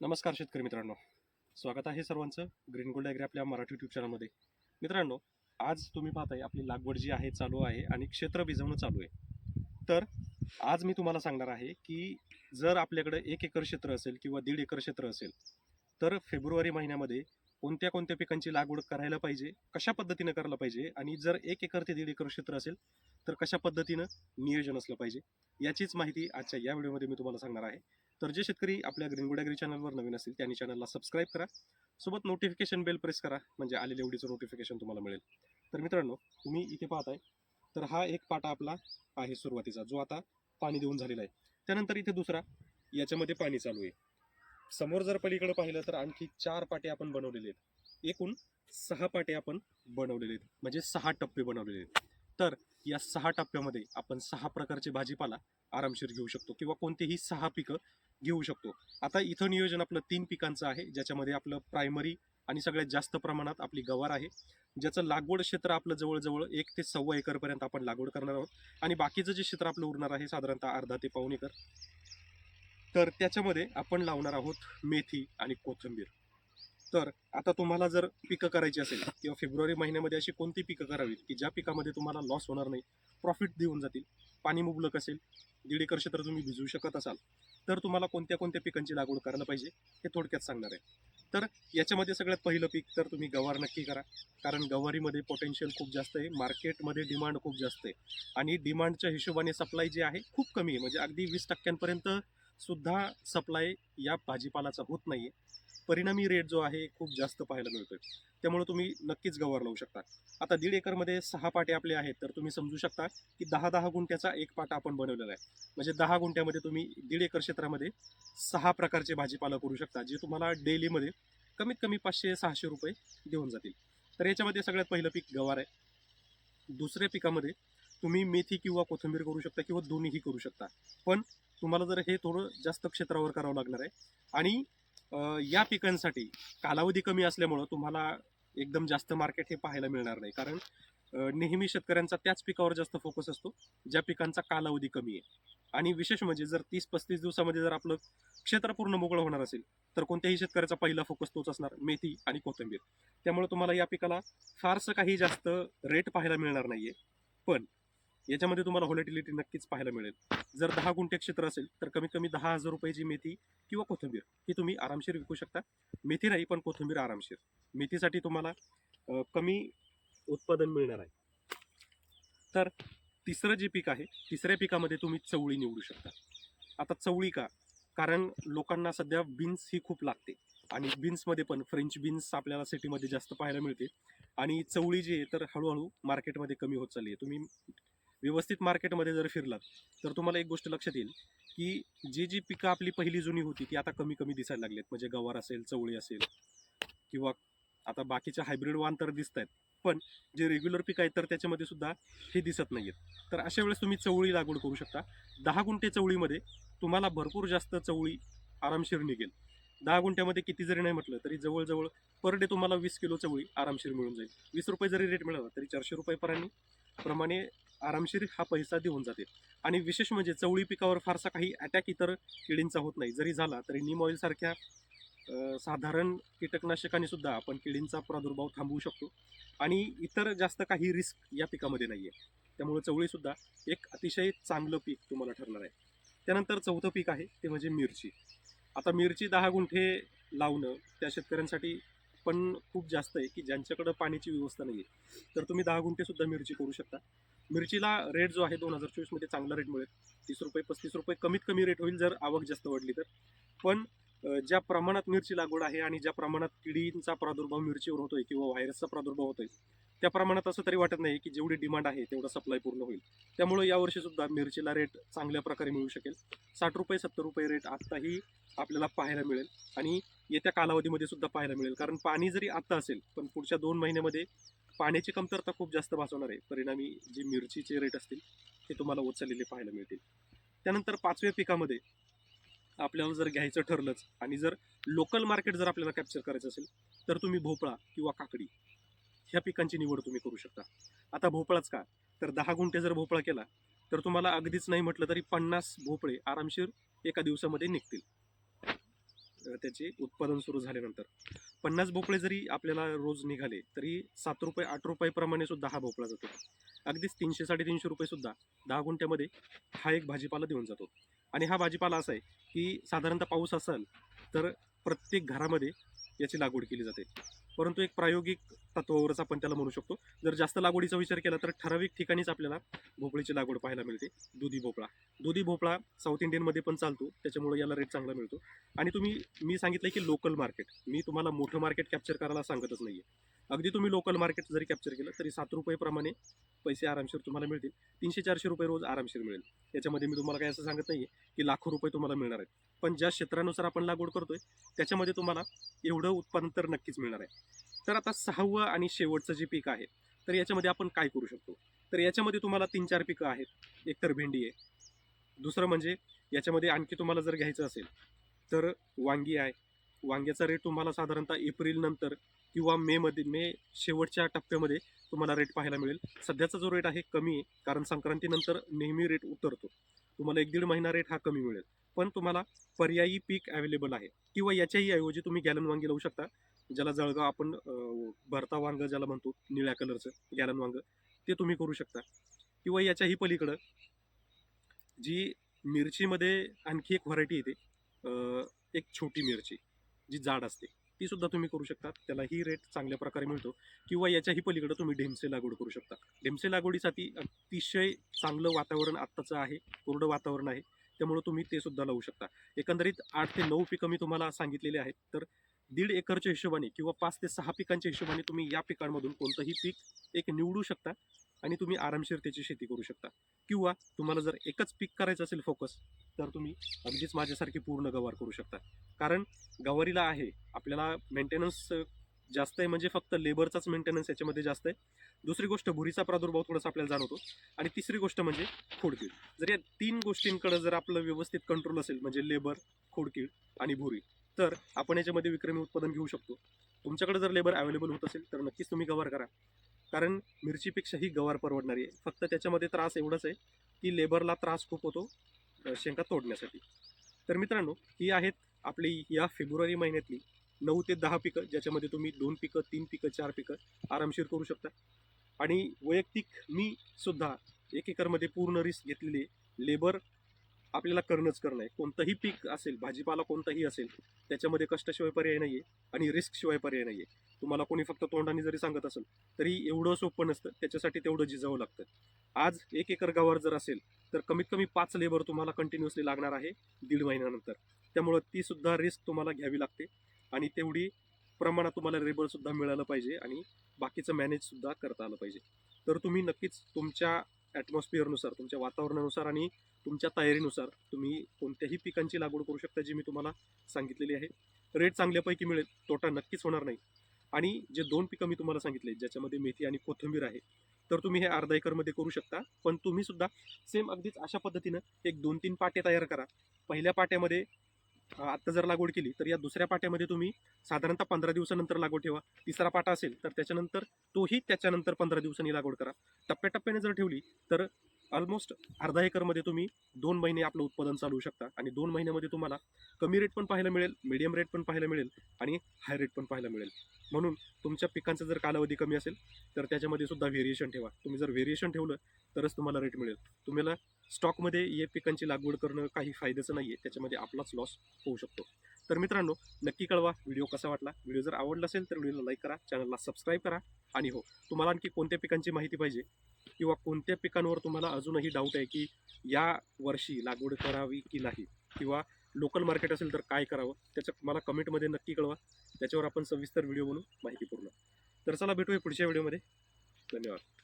नमस्कार शेतकरी मित्रांनो. स्वागत आहे सर्वांचं ग्रीन गोल्ड ॲग्री आपल्या मराठी यूट्यूब चॅनलमध्ये मित्रांनो आज तुम्ही पाहताय आपली लागवड जी आहे चालू आहे आणि क्षेत्र भिजवणं चालू आहे. तर आज मी तुम्हाला सांगणार आहे की जर आपल्याकडे एक एकर क्षेत्र असेल किंवा दीड एकर क्षेत्र असेल तर फेब्रुवारी महिन्यामध्ये कोणत्या कोणत्या पिकांची लागवड करायला पाहिजे कशा पद्धतीनं करायला पाहिजे आणि जर एक एकर ते दीड एकर क्षेत्र असेल तर कशा पद्धतीनं नियोजन असलं पाहिजे याचीच माहिती आजच्या या व्हिडिओमध्ये मी तुम्हाला सांगणार आहे. तर जे शेतकरी आपल्या ग्रीनगुड ॲग्री चॅनलवर नवीन असतील त्यांनी चॅनलला सबस्क्राईब करा. सोबत नोटिफिकेशन बेल प्रेस करा म्हणजे आलेल्या एवढीचं नोटिफिकेशन तुम्हाला मिळेल. तर मित्रांनो तुम्ही इथे पाहताय तर हा एक पाटा आपला आहे सुरुवातीचा जो आता पाणी देऊन झालेला आहे. त्यानंतर इथे दुसरा याच्यामध्ये पाणी चालू आहे. समोर जर पलीकडे पाहिलं तर आणखी चार पाटे आपण बनवलेले आहेत. एकूण सहा पाटे आपण बनवलेले आहेत म्हणजे सहा टप्पे बनवलेले आहेत. तर या सहा टप्प्यामध्ये आपण सहा प्रकारचे भाजीपाला आरामशीर घेऊ शकतो किंवा कोणतेही सहा पिकं घेऊ शकतो. आता इथं नियोजन आपलं तीन पिकांचं आहे ज्याच्यामध्ये आपलं प्रायमरी आणि सगळ्यात जास्त प्रमाणात आपली गवार आहे. ज्याचं लागवड क्षेत्र आपलं जवळजवळ एक ते सव्वा एकरपर्यंत आपण लागवड करणार आहोत. आणि बाकीचं जे क्षेत्र आपलं उरणार आहे साधारणतः अर्धा ते पाऊन एकर. तर त्याच्यामध्ये आपण लावणार आहोत मेथी आणि कोथिंबीर. तर आता तुम्हाला जर पिकं करायची असेल किंवा फेब्रुवारी महिन्यामध्ये अशी कोणती पिकं करावीत की ज्या पिकामध्ये तुम्हाला लॉस होणार नाही प्रॉफिट देऊन जातील पाणी मुबलक असेल दीड एकर क्षेत्र तुम्ही भिजवू शकत असाल तर तुम्हाला कोणत्या कोणत्या पिकांची लागवड करायला पाहिजे हे थोडक्यात सांगणार आहे. तर याच्यामध्ये सगळ्यात पहिलं पीक तर तुम्ही गवार नक्की करा कारण गवारीमध्ये पोटेन्शियल खूप जास्त आहे मार्केटमध्ये डिमांड खूप जास्त आहे आणि डिमांडच्या हिशोबाने सप्लाय जे आहे खूप कमी आहे. म्हणजे अगदी वीस टक्क्यांपर्यंत सुद्धा सप्लाय या भाजीपालाचा होत नाही आहे परिणामी रेट जो आहे खूप जास्त पाहायला मिळतोय. त्यामुळे तुम्ही नक्कीच गवार लावू शकता. आता दीड एकरमध्ये सहा पाटे आपले आहेत तर तुम्ही समजू शकता की दहा दहा गुंठ्याचा एक पाटा आपण बनवलेला आहे. म्हणजे दहा गुंठ्यामध्ये तुम्ही दीड एकर क्षेत्रामध्ये सहा प्रकारचे भाजीपाला करू शकता जे तुम्हाला डेलीमध्ये कमीत कमी पाचशे सहाशे रुपये देऊन जातील. तर याच्यामध्ये सगळ्यात पहिलं पीक गवार आहे. दुसऱ्या पिकामध्ये तुम्ही मेथी किंवा कोथिंबीर करू शकता किंवा दोन्हीही करू शकता. पण तुम्हाला जर हे थोडं जास्त क्षेत्रावर करावं लागणार आहे आणि या पिकांसाठी कालावधी कमी असल्यामुळं तुम्हाला एकदम जास्त मार्केट हे पाहायला मिळणार नाही. कारण नेहमी शेतकऱ्यांचा त्याच पिकावर जास्त फोकस असतो ज्या पिकांचा कालावधी कमी आहे. आणि विशेष म्हणजे जर तीस पस्तीस दिवसामध्ये जर आपलं क्षेत्र पूर्ण मोकळं होणार असेल तर कोणत्याही शेतकऱ्याचा पहिला फोकस तोच असणार मेथी आणि कोथिंबीर. त्यामुळे तुम्हाला या पिकाला फारसं काही जास्त रेट पाहायला मिळणार नाहीये. पण याच्यामध्ये तुम्हाला व्हॉलेटिलिटी नक्कीच पाहायला मिळेल. जर दहा गुंठे क्षेत्र असेल तर कमीत कमी दहा हजार रुपयाची मेथी किंवा कोथिंबीर ही तुम्ही आरामशीर विकू शकता. मेथी नाही पण कोथिंबीर आरामशीर. मेथीसाठी तुम्हाला कमी उत्पादन मिळणार आहे. तर तिसरं जे पीक आहे तिसऱ्या पिकामध्ये तुम्ही चवळी निवडू शकता. आता चवळी का? कारण लोकांना सध्या बीन्स ही खूप लागते. आणि बीन्समध्ये पण फ्रेंच बीन्स आपल्याला सिटीमध्ये जास्त पाहायला मिळते आणि चवळी जी आहे तर हळूहळू मार्केटमध्ये कमी होत चालली आहे. तुम्ही व्यवस्थित मार्केटमध्ये जर फिरलात तर तुम्हाला एक गोष्ट लक्षात येईल की जी जी पिकं आपली पहिली जुनी होती ती आता कमी कमी दिसायला लागलीत. म्हणजे गवार असेल चवळी असेल किंवा आता बाकीच्या हायब्रिड वाण तर दिसत आहेत पण जे रेग्युलर पीक आहेत तर त्याच्यामध्ये सुद्धा हे दिसत नाही आहेत तर अशा वेळेस तुम्ही चवळी लागवड करू शकता. दहा गुंठे चवळीमध्ये तुम्हाला भरपूर जास्त चवळी आरामशीर निघेल. दहा गुंठ्यामध्ये किती जरी नाही म्हटलं तरी जवळजवळ पर डे तुम्हाला वीस किलो चवळी आरामशीर मिळून जाईल. वीस रुपये जरी रेट मिळाला तरी चारशे रुपये परांनी प्रमाणे आरामशीर हा पैसा देऊन जाते. आणि विशेष म्हणजे चवळी पिकावर फारसा काही अटॅक इतर किडींचा होत नाही. जरी झाला तरी नीम ऑइलसारख्या साधारण कीटकनाशकाने सुद्धा आपण किडींचा प्रादुर्भाव थांबवू शकतो. आणि इतर जास्त काही रिस्क या पिकामध्ये नाही आहे त्यामुळे चवळीसुद्धा एक अतिशय चांगलं पीक तुम्हाला ठरणार आहे. त्यानंतर चौथं पीक आहे ते म्हणजे मिरची. आता मिरची दहा गुंठे लावणं त्या शेतकऱ्यांसाठी पण खूप जास्त आहे की ज्यांच्याकडं पाण्याची व्यवस्था नाही आहे तर तुम्ही दहा गुंठेसुद्धा मिरची करू शकता. मिरचीला रेट जो आहे दोन हजार चोवीसमध्ये चांगला रेट मिळेल. तीस रुपये पस्तीस रुपये कमीत कमी रेट होईल जर आवक जास्त वाढली तर. पण ज्या प्रमाणात मिरची लागवड आहे आणि ज्या प्रमाणात किडींचा प्रादुर्भाव मिरचीवर होतोय किंवा व्हायरसचा प्रादुर्भाव होतोय त्या प्रमाणात असं तरी वाटत नाही की जेवढी डिमांड आहे तेवढा सप्लाय पूर्ण होईल. त्यामुळे यावर्षी सुद्धा मिरचीला रेट चांगल्या प्रकारे मिळू शकेल. साठ रुपये सत्तर रुपये रेट आत्ताही आपल्याला पाहायला मिळेल आणि येत्या कालावधीमध्ये सुद्धा पाहायला मिळेल. कारण पाणी जरी आत्ता असेल पण पुढच्या दोन महिन्यामध्ये पाण्याची कमतरता खूप जास्त भासवणार आहे. परिणामी जे मिरचीचे रेट असतील ते तुम्हाला उचललेले पाहायला मिळतील. त्यानंतर पाचव्या पिकामध्ये आपल्याला जर घ्यायचं ठरलंच आणि जर लोकल मार्केट जर आपल्याला कॅप्चर करायचं असेल तर तुम्ही भोपळा किंवा काकडी ह्या पिकांची निवड तुम्ही करू शकता. आता भोपळाच का? तर दहा गुंठे जर भोपळा केला तर तुम्हाला अगदीच नाही म्हटलं तरी पन्नास भोपळे आरामशीर एका दिवसामध्ये निघतील. त्याचे उत्पादन सुरू झाल्यानंतर. पन्नास भोपळे जरी आपल्याला रोज निघाले तरी सात रुपये आठ रुपयाप्रमाणे सुद्धा हा भोपळा जातो. अगदीच तीनशे साडेतीनशे रुपये सुद्धा दहा गुंठ्यामध्ये हा एक भाजीपाला देऊन जातो. आणि हा भाजीपाला असा आहे की साधारणतः पाऊस असेल तर प्रत्येक घरामध्ये याची लागवड केली जाते. परंतु एक प्रायोगिक तत्वावरच आपण त्याला म्हणू शकतो. जर जास्त लागवडीचा विचार केला तर ठराविक ठिकाणीच आपल्याला भोपळीची लागवड पाहायला मिळते. दुधी भोपळा. दुधी भोपळा साऊथ इंडियनमध्ये पण चालतो. त्याच्यामुळे याला रेट चांगला मिळतो. आणि तुम्ही मी सांगितलं की लोकल मार्केट मी तुम्हाला मोठं मार्केट कॅप्चर करायला सांगतच नाही आहे अगदी तुम्ही लोकल मार्केट जरी कॅप्चर केलं तरी सात रुपयेप्रमाणे पैसे आरामशीर तुम्हाला मिळतील. तीनशे चारशे रुपये रोज आरामशीर मिळेल. याच्यामध्ये मी तुम्हाला काय असं सांगत नाही आहे की लाखो रुपये तुम्हाला मिळणार आहेत. पण ज्या क्षेत्रानुसार आपण लागवड करतोय त्याच्यामध्ये तुम्हाला एवढं उत्पादन तर नक्कीच मिळणार आहे. तर आता सहावं आणि शेवटचं जे पीक आहे तर याच्यामध्ये आपण काय करू शकतो? तर याच्यामध्ये तुम्हाला तीन चार पिकं आहेत. एकतर भेंडी आहे. दुसरं म्हणजे याच्यामध्ये आणखी तुम्हाला जर घ्यायचं असेल तर वांगी आहे. वांग्याचा रेट तुम्हाला साधारणतः एप्रिल नंतर किंवा मेमध्ये मे शेवटच्या टप्प्यामध्ये तुम्हाला रेट पाहायला मिळेल. सध्याचा जो रेट आहे कमी आहे कारण संक्रांतीनंतर नेहमी रेट उतरतो. तुम्हाला एक दीड महिना रेट हा कमी मिळेल. पण तुम्हाला पर्यायी पीक अवेलेबल आहे. किंवा याच्याही ऐवजी तुम्ही गॅलन वांगी लावू शकता. ज्याला जळगाव आपण भरता वांग ज्याला म्हणतो निळ्या कलरचं गॅलन वांग ते तुम्ही करू शकता. किंवा याच्याही पलीकडं जी मिरचीमध्ये आणखी एक व्हरायटी येते एक छोटी मिरची जी जाड असते ती सुद्धा तुम्ही करू शकता. त्यालाही रेट चांगल्या प्रकारे मिळतो. किंवा याच्याही पलीकडे तुम्ही ढेमसे लागवड करू शकता. ढेमसे लागवडीसाठी अतिशय चांगलं वातावरण आत्ताचं आहे कोरडं वातावरण आहे त्यामुळे तुम्ही ते सुद्धा लावू शकता. एकंदरीत आठ ते नऊ पिकं मी तुम्हाला सांगितलेले आहेत तर दीड एकरच्या हिशोबाने किंवा पाच ते सहा पिकांच्या हिशोबाने तुम्ही या पिकांमधून कोणतंही पीक एक निवडू शकता आणि तुम्ही आरामशीर त्याची शेती करू शकता. किंवा तुम्हाला जर एकच पीक करायचं असेल फोकस तर तुम्ही अगदीच माझ्यासारखी पूर्ण गवार करू शकता. कारण गवारीला आहे आपल्याला मेंटेनन्स जास्त आहे म्हणजे फक्त लेबरचाच मेंटेनन्स याच्यामध्ये जास्त आहे. दुसरी गोष्ट भुरीचा प्रादुर्भाव थोडासा आपल्याला जाणवतो. आणि तिसरी गोष्ट म्हणजे खोडकीड. जर या तीन गोष्टींकडे जर आपलं व्यवस्थित कंट्रोल असेल म्हणजे लेबर खोडकीड आणि भुरी तर आपण याच्यामध्ये विक्रमी उत्पादन घेऊ शकतो. तुमच्याकडे जर लेबर अवेलेबल होत असेल तर नक्कीच तुम्ही गवार करा. कारण मिरचीपेक्षाही गवार परवडणारी आहे. फक्त त्याच्यामध्ये त्रास एवढाच आहे की लेबरला त्रास खूप होतो शेंगा तोडण्यासाठी. तर मित्रांनो ही आहेत आपली या फेब्रुवारी महिन्यातली नऊ ते दहा पिकं ज्याच्यामध्ये तुम्ही दोन पिकं तीन पिकं चार पिकं आरामशीर करू शकता. आणि वैयक्तिक मी सुद्धा एक एकरमध्ये पूर्ण रिस्क घेतलेली लेबर आपल्याला करणंच करणं आहे. कोणतंही पीक असेल भाजीपाला कोणताही असेल त्याच्यामध्ये कष्टाशिवाय पर्याय नाही आहे आणि रिस्कशिवाय पर्याय नाही आहे तुम्हाला कोणी फक्त तोंडाने जरी सांगत असेल तरी एवढं सोपं नसतं. त्याच्यासाठी तेवढं झिजावं लागतं. आज एक एकर गावावर जर असेल तर कमीत कमी पाच लेबर तुम्हाला कंटिन्युअसली लागणार आहे दीड महिन्यानंतर. त्यामुळं ती सुद्धा रिस्क तुम्हाला घ्यावी लागते आणि तेवढी प्रमाणात तुम्हाला लेबरसुद्धा मिळालं पाहिजे आणि बाकीचं मॅनेजसुद्धा करता आलं पाहिजे. तर तुम्ही नक्कीच तुमच्या ॲटमॉस्फिअरनुसार तुमच्या वातावरणानुसार आणि तुमच्या तयारीनुसार तुम्ही कोणत्याही पिकांची लागवड करू शकता जी मी तुम्हाला सांगितलेली आहे. रेट चांगल्यापैकी मिळेल तोटा नक्कीच होणार नाही. आणि जे दोन पिकं मी तुम्हाला सांगितले ज्याच्यामध्ये मेथी आणि कोथिंबीर आहे तर तुम्ही हे अर्धा एकरमध्ये करू शकता. पण तुम्ही सुद्धा सेम अगदीच अशा पद्धतीनं एक दोन तीन पाटे तयार करा. पहिल्या पाट्यामध्ये आत्ता जर लागवड केली तर या दुसऱ्या पाट्यामध्ये तुम्ही साधारणतः पंधरा दिवसानंतर लागवड ठेवा. तिसरा पाटा असेल तर त्याच्यानंतर तोही त्याच्यानंतर पंधरा दिवसांनी लागवड करा. टप्प्याटप्प्याने जर ठेवली तर ऑलमोस्ट अर्धा एकरमध्ये तुम्ही दोन महिने आपलं उत्पादन चालवू शकता. आणि दोन महिन्यामध्ये तुम्हाला कमी रेट पण पाहायला मिळेल मिडियम रेट पण पाहायला मिळेल आणि हाय रेट पण पाहायला मिळेल. म्हणून तुमच्या पिकांचा जर कालावधी कमी असेल तर त्याच्यामध्ये सुद्धा व्हेरिएशन ठेवा. तुम्ही जर व्हेरिएशन ठेवलं तरच तुम्हाला रेट मिळेल. तुम्हाला स्टॉकमध्ये या पिकांची लागवड करणं काही फायद्याचं नाही आहे त्याच्यामध्ये आपलाच लॉस होऊ शकतो. तर मित्रांनो नक्की कळवा व्हिडिओ कसा वाटला. व्हिडिओ जर आवडला असेल तर व्हिडिओला लाईक करा चॅनलला सबस्क्राईब करा आणि हो तुम्हाला आणखी कोणत्या पिकांची माहिती पाहिजे किंवा कोणत्या पिकांवर तुम्हाला अजूनही डाऊट आहे की या वर्षी लागवड करावी की नाही किंवा लोकल मार्केट असेल तर काय करावं त्याचं मला कमेंटमध्ये नक्की कळवा. त्याच्यावर आपण सविस्तर व्हिडिओ बनवून माहिती पूर्ण तर चला भेटूया पुढच्या व्हिडिओमध्ये. धन्यवाद.